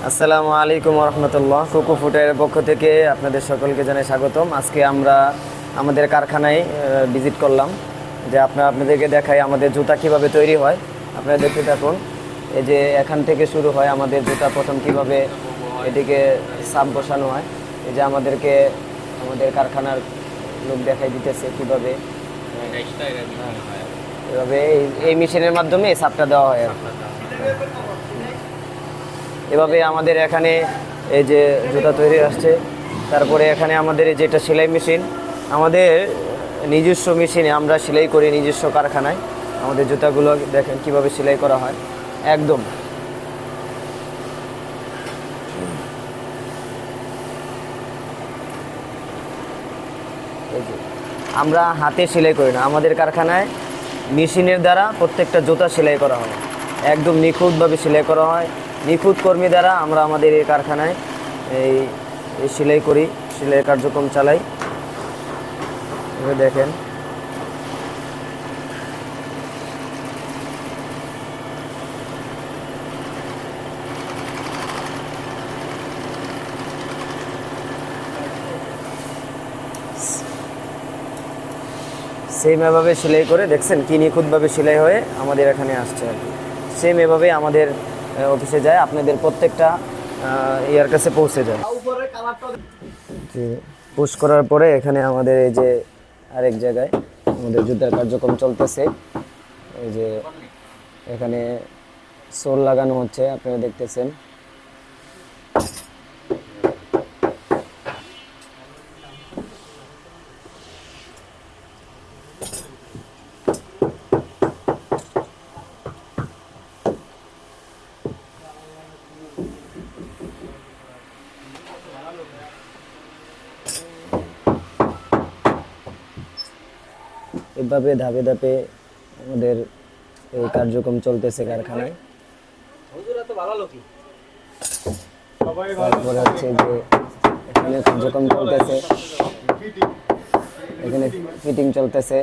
আসসালামু আলাইকুম রহমতুল্লাহ কুকু ফুটের পক্ষ থেকে আপনাদের সকলকে জানাই স্বাগতম। আজকে আমরা আমাদের কারখানায় ভিজিট করলাম যে আপনার আপনাদেরকে দেখাই আমাদের জুতা কীভাবে তৈরি হয়। আপনারা দেখতে থাকুন এই যে এখান থেকে শুরু হয় আমাদের জুতা প্রথম কীভাবে এদিকে সাপ বসানো হয়। এই যে আমাদেরকে আমাদের কারখানার লোক দেখাই দিতেছে কীভাবে এভাবে এই- এই মেশিনের মাধ্যমে সাপটা দেওয়া হয় আর। এভাবে আমাদের এখানে এই যে জুতা তৈরি আসছে, তারপরে এখানে আমাদের এই যে এটা সেলাই মেশিন, আমাদের নিজস্ব মেশিনে আমরা সেলাই করি নিজস্ব কারখানায়। আমাদের জুতাগুলো দেখেন কীভাবে সেলাই করা হয়, একদম। আমরা হাতে সেলাই করি না, আমাদের কারখানায় মেশিনের দ্বারা প্রত্যেকটা জুতা সেলাই করা হয়। একদম নিখুঁতভাবে সেলাই করা হয় নিখুঁত কর্মী দ্বারা আমরা আমাদের এই কারখানায় এই সেলাই করি, সেলাই কার্যক্রম চালাই। দেখেন। সেম এভাবে সেলাই করে, দেখছেন কি নিখুঁতভাবে সেলাই হয়ে আমাদের এখানে আসছে আর কি। সেম এভাবে আমাদের অফিসে যায়, আপনাদের প্রত্যেকটা ইয়ার কাছে পৌঁছে যায়। যে পুশ করার পরে এখানে আমাদের এই যে আরেক জায়গায় আমাদের যুদ্ধের কার্যক্রম চলতেছে। এই যে এখানে সোল লাগানো হচ্ছে, আপনারা দেখতেছেন। এভাবে ধাপে ধাপে আমাদের এই কার্যক্রম চলতেছে কারখানায়। হচ্ছে যে এখানে কার্যক্রম চলতেছে। এখানে ফিটিং চলতেছে।